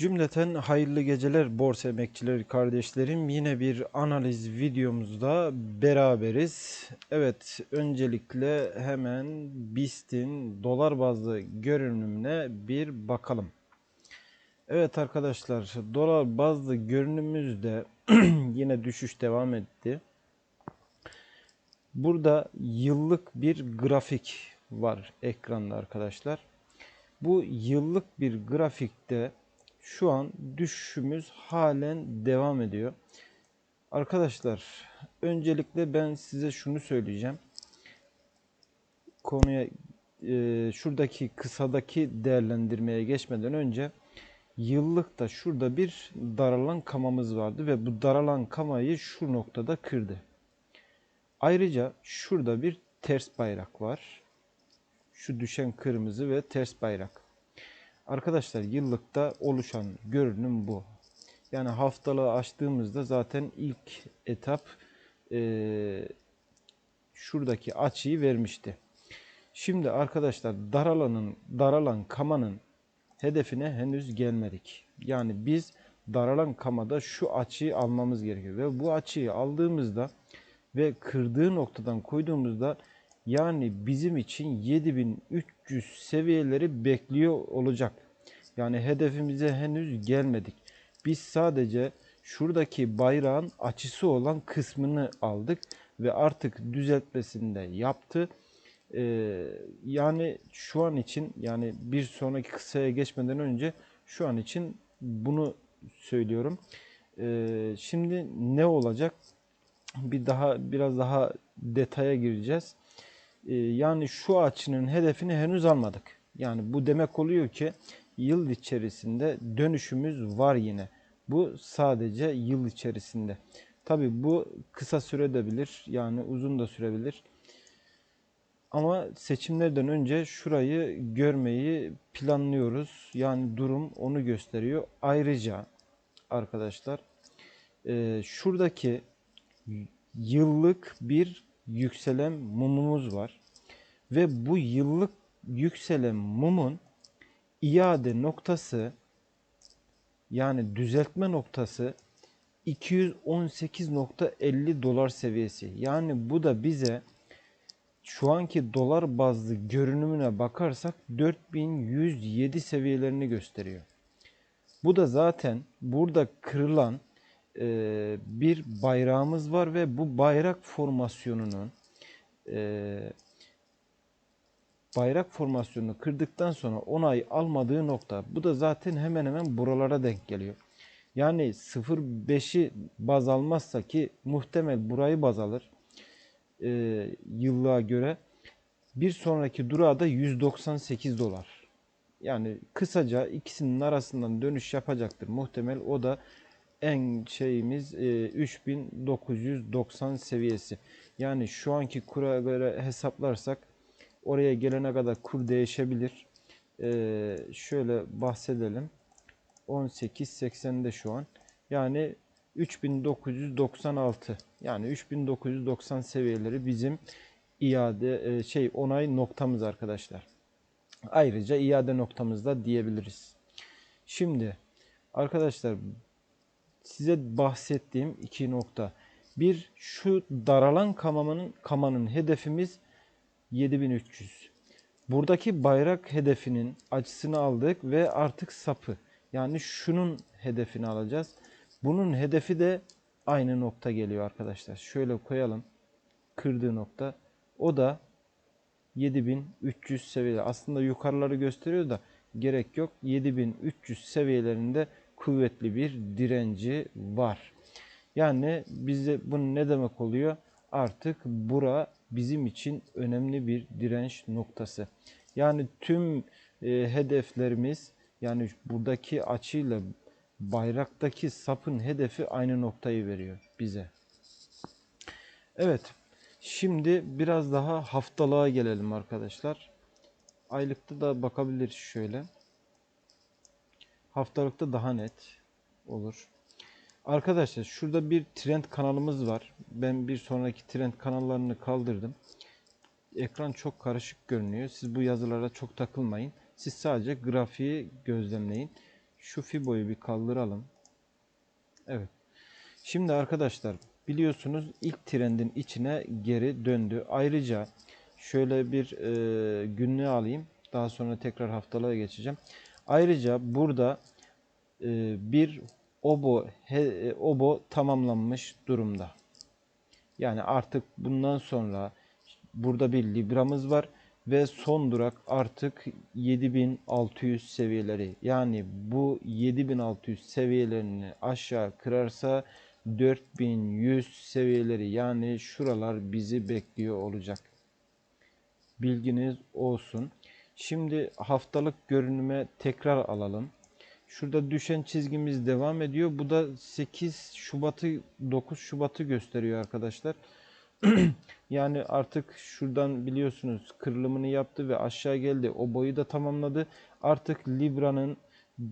Cümleten hayırlı geceler borsa emekçileri kardeşlerim. Yine bir analiz videomuzda beraberiz. Evet öncelikle hemen BIST'in dolar bazlı görünümüne bir bakalım. Evet arkadaşlar dolar bazlı görünümümüzde yine düşüş devam etti. Burada yıllık bir grafik var ekranda arkadaşlar. Bu yıllık bir grafikte şu an düşüşümüz halen devam ediyor. Arkadaşlar öncelikle ben size şunu söyleyeceğim. Konuya e, şuradaki kısadaki değerlendirmeye geçmeden önce yıllıkta şurada bir daralan kamamız vardı ve bu daralan kamayı şu noktada kırdı. Ayrıca şurada bir ters bayrak var. Şu düşen kırmızı ve ters bayrak. Arkadaşlar yıllıkta oluşan görünüm bu. Yani haftalığı açtığımızda zaten ilk etap e, şuradaki açıyı vermişti. Şimdi arkadaşlar daralanın daralan kamanın hedefine henüz gelmedik. Yani biz daralan kamada şu açıyı almamız gerekiyor ve bu açıyı aldığımızda ve kırdığı noktadan koyduğumuzda yani bizim için 7300 seviyeleri bekliyor olacak. Yani hedefimize henüz gelmedik. Biz sadece şuradaki bayrağın açısı olan kısmını aldık ve artık düzeltmesini de yaptı. Ee, yani şu an için yani bir sonraki kısaya geçmeden önce şu an için bunu söylüyorum. Ee, şimdi ne olacak? Bir daha biraz daha detaya gireceğiz. Ee, yani şu açının hedefini henüz almadık. Yani bu demek oluyor ki yıl içerisinde dönüşümüz var yine. Bu sadece yıl içerisinde. Tabi bu kısa süredebilir yani uzun da sürebilir. Ama seçimlerden önce şurayı görmeyi planlıyoruz. Yani durum onu gösteriyor. Ayrıca arkadaşlar e, şuradaki yıllık bir yükselen mumumuz var. Ve bu yıllık yükselen mumun iade noktası yani düzeltme noktası 218.50 dolar seviyesi. Yani bu da bize şu anki dolar bazlı görünümüne bakarsak 4107 seviyelerini gösteriyor. Bu da zaten burada kırılan e, bir bayrağımız var ve bu bayrak formasyonunun e, bayrak formasyonunu kırdıktan sonra onay almadığı nokta bu da zaten hemen hemen buralara denk geliyor. Yani 0.5'i baz almazsa ki muhtemel burayı baz alır e, yıllığa göre bir sonraki durağı da 198 dolar. Yani kısaca ikisinin arasından dönüş yapacaktır. Muhtemel o da en şeyimiz e, 3990 seviyesi. Yani şu anki kura göre hesaplarsak oraya gelene kadar kur değişebilir. E, şöyle bahsedelim. 18.80'de şu an. Yani 3996 yani 3990 seviyeleri bizim iade e, şey onay noktamız arkadaşlar. Ayrıca iade noktamızda diyebiliriz. Şimdi arkadaşlar size bahsettiğim iki nokta. Bir şu daralan kamanın kamanın hedefimiz 7300. Buradaki bayrak hedefinin açısını aldık ve artık sapı yani şunun hedefini alacağız. Bunun hedefi de aynı nokta geliyor arkadaşlar. Şöyle koyalım. Kırdığı nokta. O da 7300 seviyede. Aslında yukarıları gösteriyor da gerek yok. 7300 seviyelerinde kuvvetli bir direnci var. Yani bize bunun ne demek oluyor? Artık bura bizim için önemli bir direnç noktası. Yani tüm e, hedeflerimiz yani buradaki açıyla bayraktaki sapın hedefi aynı noktayı veriyor bize. Evet. Şimdi biraz daha haftalığa gelelim arkadaşlar. Aylıkta da bakabiliriz şöyle. Haftalıkta daha net olur. Arkadaşlar şurada bir trend kanalımız var. Ben bir sonraki trend kanallarını kaldırdım. Ekran çok karışık görünüyor. Siz bu yazılara çok takılmayın. Siz sadece grafiği gözlemleyin. Şu Fibo'yu bir kaldıralım. Evet. Şimdi arkadaşlar biliyorsunuz ilk trendin içine geri döndü. Ayrıca şöyle bir e, günlüğü alayım. Daha sonra tekrar haftalığa geçeceğim. Ayrıca burada e, bir obo he, e, obo tamamlanmış durumda. Yani artık bundan sonra burada bir libramız var ve son durak artık 7600 seviyeleri. Yani bu 7600 seviyelerini aşağı kırarsa 4100 seviyeleri yani şuralar bizi bekliyor olacak. Bilginiz olsun. Şimdi haftalık görünüme tekrar alalım. Şurada düşen çizgimiz devam ediyor. Bu da 8 Şubat'ı 9 Şubat'ı gösteriyor arkadaşlar. yani artık şuradan biliyorsunuz kırılımını yaptı ve aşağı geldi. O boyu da tamamladı. Artık Libra'nın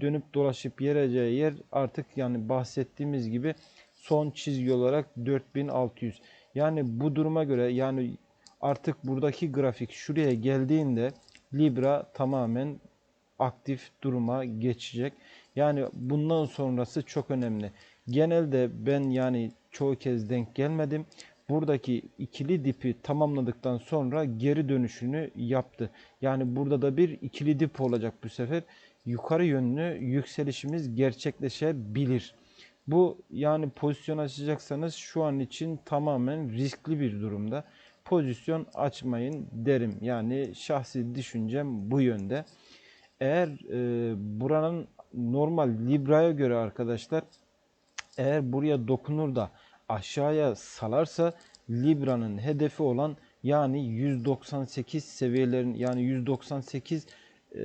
dönüp dolaşıp yereceği yer artık yani bahsettiğimiz gibi son çizgi olarak 4600. Yani bu duruma göre yani artık buradaki grafik şuraya geldiğinde Libra tamamen aktif duruma geçecek. Yani bundan sonrası çok önemli. Genelde ben yani çoğu kez denk gelmedim. Buradaki ikili dipi tamamladıktan sonra geri dönüşünü yaptı. Yani burada da bir ikili dip olacak bu sefer. Yukarı yönlü yükselişimiz gerçekleşebilir. Bu yani pozisyon açacaksanız şu an için tamamen riskli bir durumda. Pozisyon açmayın derim. Yani şahsi düşüncem bu yönde. Eğer e, buranın normal Libra'ya göre arkadaşlar eğer buraya dokunur da aşağıya salarsa Libra'nın hedefi olan yani 198 seviyelerin yani 198 e,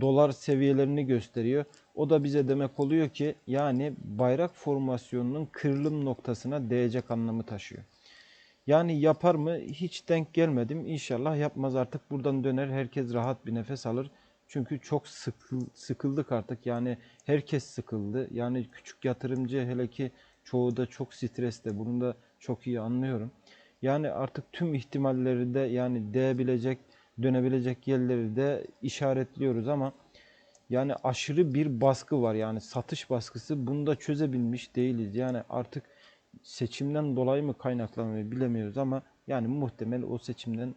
dolar seviyelerini gösteriyor. O da bize demek oluyor ki yani bayrak formasyonunun kırılım noktasına değecek anlamı taşıyor. Yani yapar mı? Hiç denk gelmedim. İnşallah yapmaz artık buradan döner. Herkes rahat bir nefes alır. Çünkü çok sıkıl, sıkıldık artık. Yani herkes sıkıldı. Yani küçük yatırımcı hele ki çoğu da çok streste. Bunu da çok iyi anlıyorum. Yani artık tüm ihtimalleri de yani değebilecek, dönebilecek yerleri de işaretliyoruz ama yani aşırı bir baskı var. Yani satış baskısı. Bunu da çözebilmiş değiliz. Yani artık seçimden dolayı mı kaynaklanıyor bilemiyoruz ama yani muhtemel o seçimden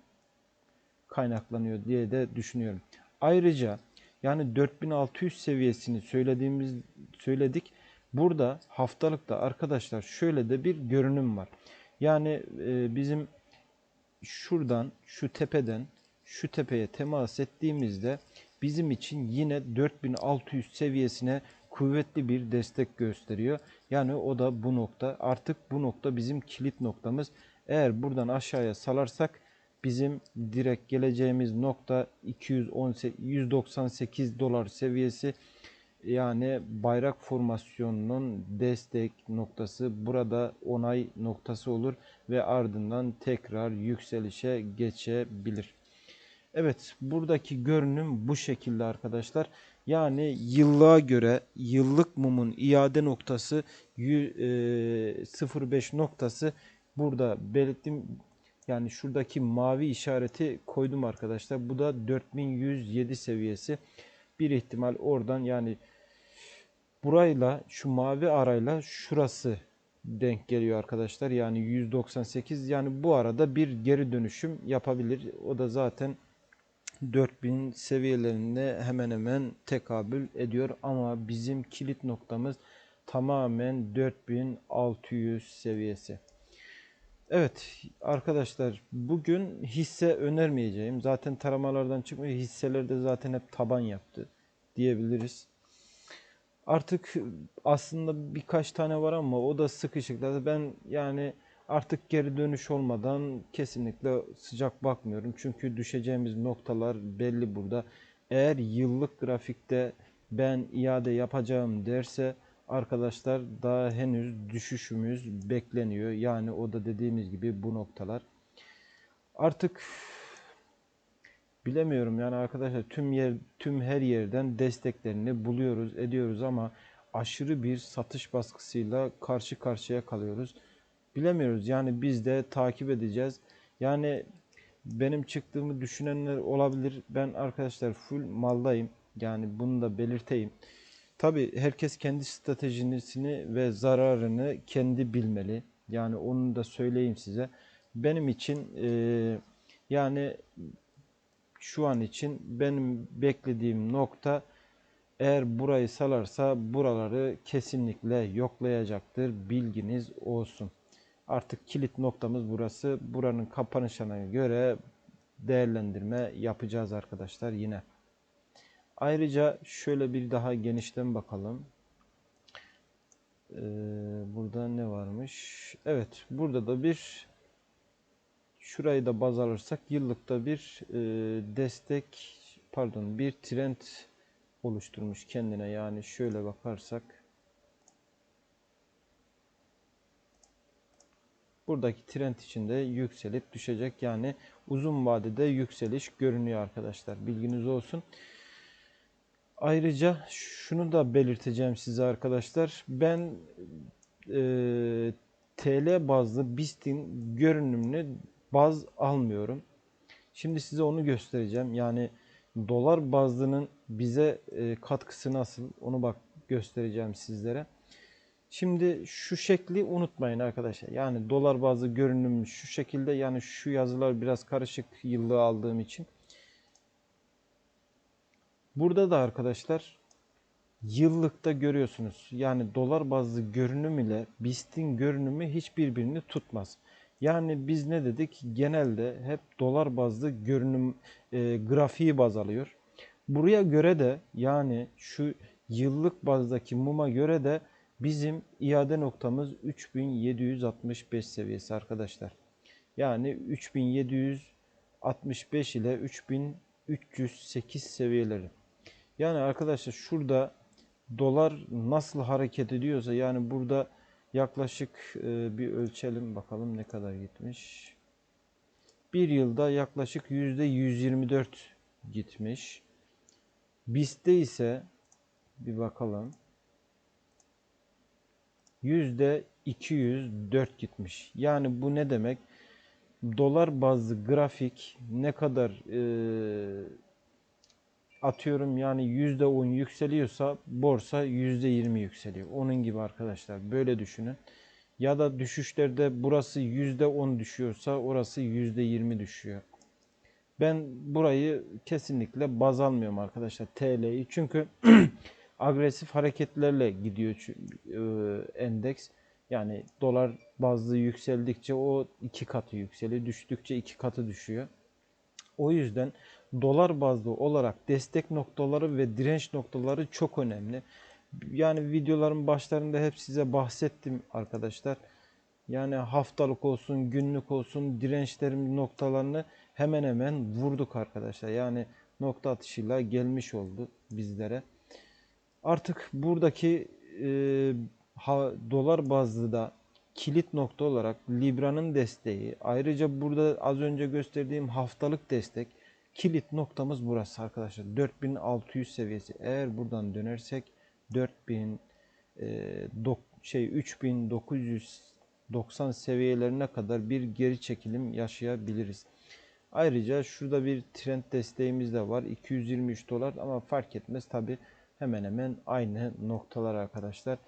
kaynaklanıyor diye de düşünüyorum. Ayrıca yani 4600 seviyesini söylediğimiz söyledik. Burada haftalıkta arkadaşlar şöyle de bir görünüm var. Yani e, bizim şuradan şu tepeden şu tepeye temas ettiğimizde bizim için yine 4600 seviyesine kuvvetli bir destek gösteriyor. Yani o da bu nokta. Artık bu nokta bizim kilit noktamız. Eğer buradan aşağıya salarsak bizim direkt geleceğimiz nokta 218 198 dolar seviyesi. Yani bayrak formasyonunun destek noktası burada onay noktası olur ve ardından tekrar yükselişe geçebilir. Evet buradaki görünüm bu şekilde arkadaşlar. Yani yıllığa göre yıllık mumun iade noktası 0.5 e, noktası burada belirttim. Yani şuradaki mavi işareti koydum arkadaşlar. Bu da 4107 seviyesi. Bir ihtimal oradan yani burayla şu mavi arayla şurası denk geliyor arkadaşlar. Yani 198 yani bu arada bir geri dönüşüm yapabilir. O da zaten 4000 seviyelerinde hemen hemen tekabül ediyor ama bizim kilit noktamız tamamen 4600 seviyesi. Evet arkadaşlar bugün hisse önermeyeceğim. Zaten taramalardan çıkmıyor. Hisseler de zaten hep taban yaptı diyebiliriz. Artık aslında birkaç tane var ama o da sıkışıklar. Ben yani Artık geri dönüş olmadan kesinlikle sıcak bakmıyorum. Çünkü düşeceğimiz noktalar belli burada. Eğer yıllık grafikte ben iade yapacağım derse arkadaşlar daha henüz düşüşümüz bekleniyor. Yani o da dediğimiz gibi bu noktalar. Artık bilemiyorum yani arkadaşlar tüm yer tüm her yerden desteklerini buluyoruz, ediyoruz ama aşırı bir satış baskısıyla karşı karşıya kalıyoruz bilemiyoruz. Yani biz de takip edeceğiz. Yani benim çıktığımı düşünenler olabilir. Ben arkadaşlar full maldayım. Yani bunu da belirteyim. Tabii herkes kendi stratejisini ve zararını kendi bilmeli. Yani onu da söyleyeyim size. Benim için e, yani şu an için benim beklediğim nokta eğer burayı salarsa buraları kesinlikle yoklayacaktır. Bilginiz olsun. Artık kilit noktamız burası. Buranın kapanışına göre değerlendirme yapacağız arkadaşlar yine. Ayrıca şöyle bir daha genişten bakalım. Ee, burada ne varmış? Evet, burada da bir şurayı da baz alırsak yıllıkta bir e, destek pardon bir trend oluşturmuş kendine. Yani şöyle bakarsak buradaki trend içinde yükselip düşecek. Yani uzun vadede yükseliş görünüyor arkadaşlar. Bilginiz olsun. Ayrıca şunu da belirteceğim size arkadaşlar. Ben e, TL bazlı BIST'in görünümünü baz almıyorum. Şimdi size onu göstereceğim. Yani dolar bazlının bize e, katkısı nasıl onu bak göstereceğim sizlere. Şimdi şu şekli unutmayın arkadaşlar. Yani dolar bazlı görünüm şu şekilde yani şu yazılar biraz karışık yıllığı aldığım için. Burada da arkadaşlar yıllıkta görüyorsunuz. Yani dolar bazlı görünüm ile BIST'in görünümü hiç birbirini tutmaz. Yani biz ne dedik? Genelde hep dolar bazlı görünüm e, grafiği baz alıyor. Buraya göre de yani şu yıllık bazdaki muma göre de bizim iade noktamız 3765 seviyesi arkadaşlar. Yani 3765 ile 3308 seviyeleri. Yani arkadaşlar şurada dolar nasıl hareket ediyorsa yani burada yaklaşık e, bir ölçelim bakalım ne kadar gitmiş. Bir yılda yaklaşık yüzde 124 gitmiş. BIST'te ise bir bakalım. Yüzde 204 gitmiş. Yani bu ne demek? Dolar bazlı grafik ne kadar e, atıyorum yani yüzde on yükseliyorsa borsa yüzde yirmi yükseliyor. Onun gibi arkadaşlar böyle düşünün. Ya da düşüşlerde burası yüzde on düşüyorsa orası yüzde yirmi düşüyor. Ben burayı kesinlikle baz almıyorum arkadaşlar TL'yi. Çünkü agresif hareketlerle gidiyor e, endeks. Yani dolar bazlı yükseldikçe o iki katı yükseliyor. Düştükçe iki katı düşüyor. O yüzden dolar bazlı olarak destek noktaları ve direnç noktaları çok önemli. Yani videoların başlarında hep size bahsettim arkadaşlar. Yani haftalık olsun, günlük olsun dirençlerin noktalarını hemen hemen vurduk arkadaşlar. Yani nokta atışıyla gelmiş oldu bizlere. Artık buradaki e, ha, dolar bazlı da kilit nokta olarak Libra'nın desteği, ayrıca burada az önce gösterdiğim haftalık destek kilit noktamız burası arkadaşlar. 4600 seviyesi. Eğer buradan dönersek 4000 e, dok, şey 3990 seviyelerine kadar bir geri çekilim yaşayabiliriz. Ayrıca şurada bir trend desteğimiz de var. 223 dolar ama fark etmez tabi hemen hemen aynı noktalar arkadaşlar.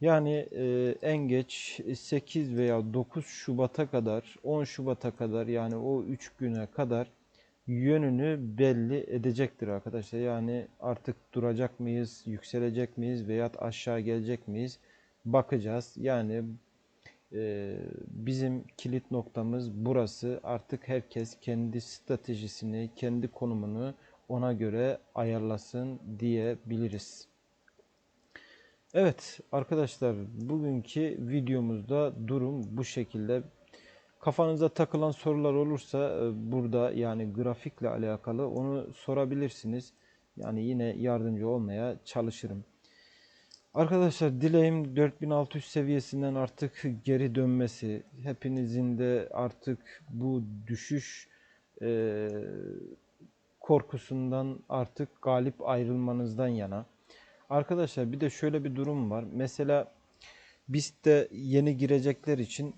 Yani e, en geç 8 veya 9 Şubat'a kadar 10 Şubat'a kadar yani o 3 güne kadar yönünü belli edecektir arkadaşlar. Yani artık duracak mıyız, yükselecek miyiz veya aşağı gelecek miyiz bakacağız. Yani e, bizim kilit noktamız burası. Artık herkes kendi stratejisini, kendi konumunu ona göre ayarlasın diyebiliriz. Evet arkadaşlar bugünkü videomuzda durum bu şekilde. Kafanıza takılan sorular olursa e, burada yani grafikle alakalı onu sorabilirsiniz. Yani yine yardımcı olmaya çalışırım. Arkadaşlar dileğim 4600 seviyesinden artık geri dönmesi. Hepinizin de artık bu düşüş e, korkusundan artık galip ayrılmanızdan yana. Arkadaşlar bir de şöyle bir durum var. Mesela BIST'te yeni girecekler için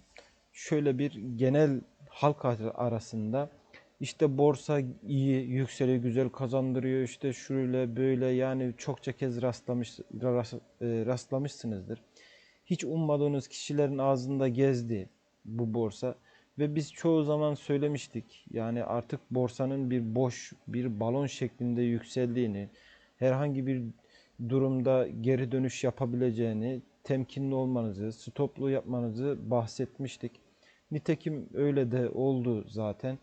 şöyle bir genel halk arasında işte borsa iyi, yükseliyor, güzel kazandırıyor. işte şöyle böyle yani çokça kez rastlamış rast- e, rastlamışsınızdır. Hiç ummadığınız kişilerin ağzında gezdi bu borsa ve biz çoğu zaman söylemiştik. Yani artık borsanın bir boş bir balon şeklinde yükseldiğini, herhangi bir durumda geri dönüş yapabileceğini, temkinli olmanızı, stoplu yapmanızı bahsetmiştik. Nitekim öyle de oldu zaten.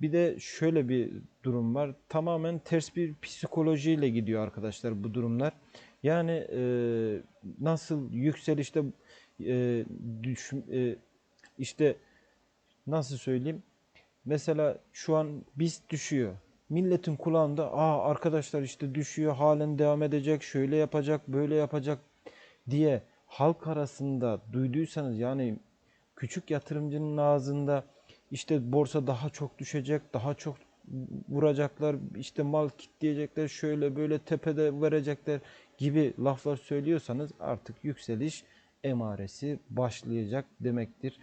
Bir de şöyle bir durum var. Tamamen ters bir psikolojiyle gidiyor arkadaşlar bu durumlar. Yani e, nasıl yükselişte e, düş, e, işte nasıl söyleyeyim? Mesela şu an BIST düşüyor. Milletin kulağında aa arkadaşlar işte düşüyor halen devam edecek şöyle yapacak böyle yapacak diye halk arasında duyduysanız yani küçük yatırımcının ağzında işte borsa daha çok düşecek daha çok vuracaklar işte mal kitleyecekler şöyle böyle tepede verecekler gibi laflar söylüyorsanız artık yükseliş emaresi başlayacak demektir.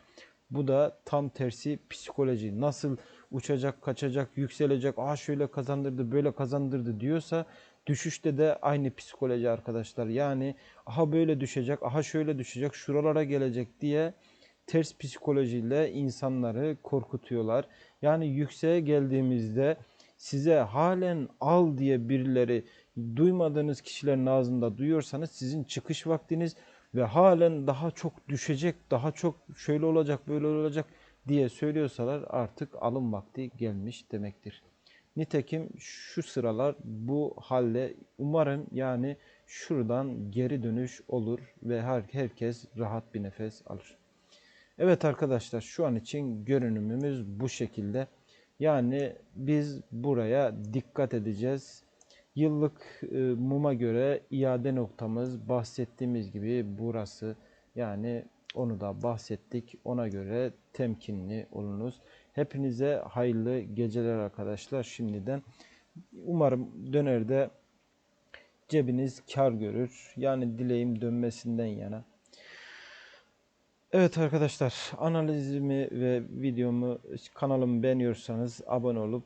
Bu da tam tersi psikoloji. Nasıl uçacak, kaçacak, yükselecek, ah şöyle kazandırdı, böyle kazandırdı diyorsa düşüşte de aynı psikoloji arkadaşlar. Yani aha böyle düşecek, aha şöyle düşecek, şuralara gelecek diye ters psikolojiyle insanları korkutuyorlar. Yani yükseğe geldiğimizde size halen al diye birileri duymadığınız kişilerin ağzında duyuyorsanız sizin çıkış vaktiniz ve halen daha çok düşecek, daha çok şöyle olacak, böyle olacak diye söylüyorsalar artık alım vakti gelmiş demektir. Nitekim şu sıralar bu halle umarım yani şuradan geri dönüş olur ve her, herkes rahat bir nefes alır. Evet arkadaşlar şu an için görünümümüz bu şekilde. Yani biz buraya dikkat edeceğiz. Yıllık e, muma göre iade noktamız bahsettiğimiz gibi burası. Yani onu da bahsettik. Ona göre temkinli olunuz. Hepinize hayırlı geceler arkadaşlar şimdiden. Umarım dönerde cebiniz kar görür. Yani dileğim dönmesinden yana. Evet arkadaşlar analizimi ve videomu kanalımı beğeniyorsanız abone olup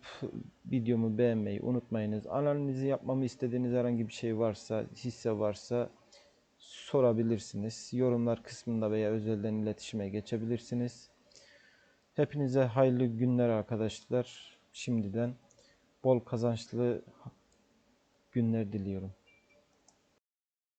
videomu beğenmeyi unutmayınız. Analizi yapmamı istediğiniz herhangi bir şey varsa, hisse varsa sorabilirsiniz. Yorumlar kısmında veya özelden iletişime geçebilirsiniz. Hepinize hayırlı günler arkadaşlar. Şimdiden bol kazançlı günler diliyorum.